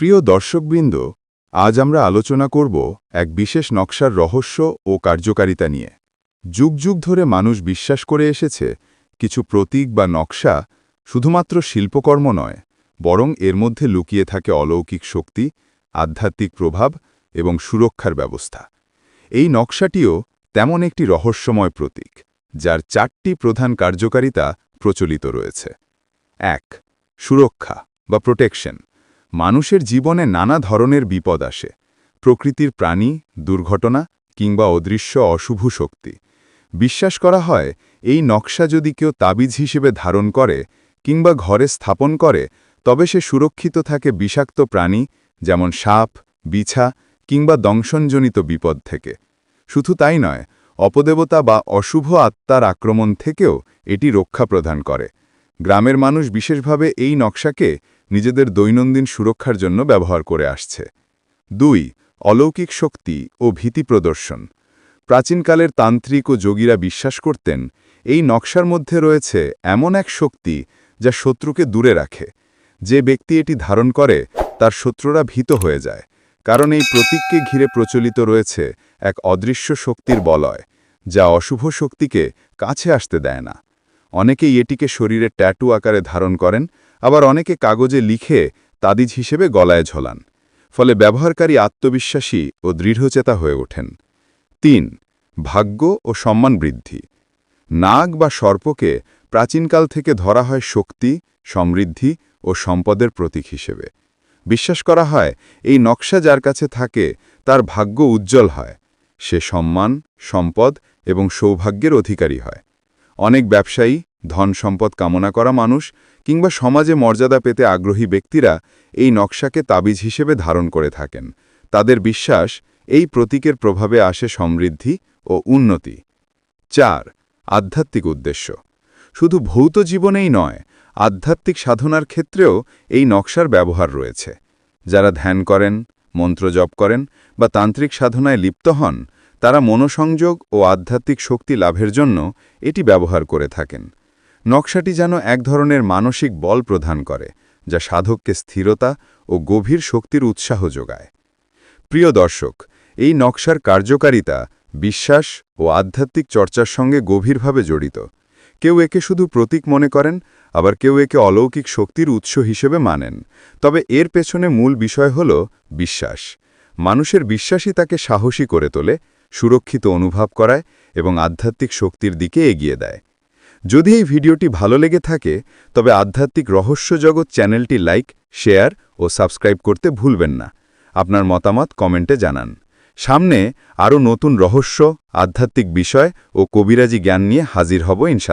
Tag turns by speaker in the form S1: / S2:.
S1: প্রিয় দর্শকবৃন্দ, আজ আমরা আলোচনা করব এক বিশেষ নকশার রহস্য ও কার্যকারিতা নিয়ে। যুগ যুগ ধরে মানুষ বিশ্বাস করে এসেছে, কিছু প্রতীক বা নকশা শুধুমাত্র শিল্পকর্ম নয়, বরং এর মধ্যে লুকিয়ে থাকে অলৌকিক শক্তি, আধ্যাত্মিক প্রভাব এবং সুরক্ষার ব্যবস্থা। এই নকশাটিও তেমন একটি রহস্যময় প্রতীক, যার চারটি প্রধান কার্যকারিতা প্রচলিত রয়েছে। এক, সুরক্ষা বা প্রোটেকশন মানুষের জীবনে নানা ধরনের বিপদ আসে। প্রকৃতির প্রাণী, দুর্ঘটনা, কিংবা অদৃশ্য অশুভ শক্তি। বিশ্বাস করা হয়, এই নকশা যদি কেউ তাবিজ হিসেবে ধারণ করে, কিংবা ঘরে স্থাপন করে, তবে সে সুরক্ষিত থাকে বিষাক্ত প্রাণী, যেমন সাপ, বিছা, কিংবা দংশনজনিত বিপদ থেকে। শুধু তাই নয়, অপদেবতা বা অশুভ আত্মার আক্রমণ থেকেও এটি রক্ষা প্রদান করে। গ্রামের মানুষ বিশেষভাবে এই নকশাকে নিজেদের দৈনন্দিন সুরক্ষার জন্য ব্যবহার করে আসছে। দুই, অলৌকিক শক্তি ও ভীতি প্রদর্শন। প্রাচীনকালের তান্ত্রিক ও যোগীরা বিশ্বাস করতেন, এই নকশার মধ্যে রয়েছে এমন এক শক্তি যা শত্রুকে দূরে রাখে। যে ব্যক্তি এটি ধারণ করে, তার শত্রুরা ভীত হয়ে যায়, কারণ এই প্রতীককে ঘিরে প্রচলিত রয়েছে এক অদৃশ্য শক্তির বলয়, যা অশুভ শক্তিকে কাছে আসতে দেয় না। অনেকেই এটিকে শরীরে ট্যাটু আকারে ধারণ করেন আবার অনেকে কাগজে লিখে তাদিজ হিসেবে গলায় ঝোলান, ফলে ব্যবহারকারী আত্মবিশ্বাসী ও দৃঢ়চেতা হয়ে ওঠেন। তিন, ভাগ্য ও সম্মান বৃদ্ধি। নাগ বা সর্পকে প্রাচীনকাল থেকে ধরা হয় শক্তি, সমৃদ্ধি ও সম্পদের প্রতীক হিসেবে। বিশ্বাস করা হয়, এই নকশা যার কাছে থাকে, তার ভাগ্য উজ্জ্বল হয়। সে সম্মান, সম্পদ এবং সৌভাগ্যের অধিকারী হয়। অনেক ব্যবসায়ী ধন সম্পদ কামনা করা মানুষ কিংবা সমাজে মর্যাদা পেতে আগ্রহী ব্যক্তিরা এই নকশাকে তাবিজ হিসেবে ধারণ করে থাকেন। তাদের বিশ্বাস এই প্রতীকের প্রভাবে আসে সমৃদ্ধি ও উন্নতি। চার, আধ্যাত্মিক উদ্দেশ্য। শুধু ভৌত জীবনেই নয়, আধ্যাত্মিক সাধনার ক্ষেত্রেও এই নকশার ব্যবহার রয়েছে। যারা ধ্যান করেন, মন্ত্র জপ করেন বা তান্ত্রিক সাধনায় লিপ্ত হন, তারা মনোসংযোগ ও আধ্যাত্মিক শক্তি লাভের জন্য এটি ব্যবহার করে থাকেন। নকশাটি যেন এক ধরনের মানসিক বল প্রদান করে, যা সাধককে স্থিরতা ও গভীর শক্তির উৎসাহ যোগায়। প্রিয় দর্শক, এই নকশার কার্যকারিতা বিশ্বাস ও আধ্যাত্মিক চর্চার সঙ্গে গভীরভাবে জড়িত। কেউ একে শুধু প্রতীক মনে করেন, আবার কেউ একে অলৌকিক শক্তির উৎস হিসেবে মানেন। তবে এর পেছনে মূল বিষয় হল বিশ্বাস। মানুষের বিশ্বাসই তাকে সাহসী করে তোলে, সুরক্ষিত অনুভব করায় এবং আধ্যাত্মিক শক্তির দিকে এগিয়ে দেয়। যদি এই ভিডিওটি ভালো লেগে থাকে, তবে আধ্যাত্মিক রহস্য জগৎ চ্যানেলটি লাইক, শেয়ার ও সাবস্ক্রাইব করতে ভুলবেন না। আপনার মতামত কমেন্টে জানান। সামনে আরও নতুন রহস্য, আধ্যাত্মিক বিষয় ও কবিরাজি জ্ঞান নিয়ে হাজির হব ইনশাল্লাহ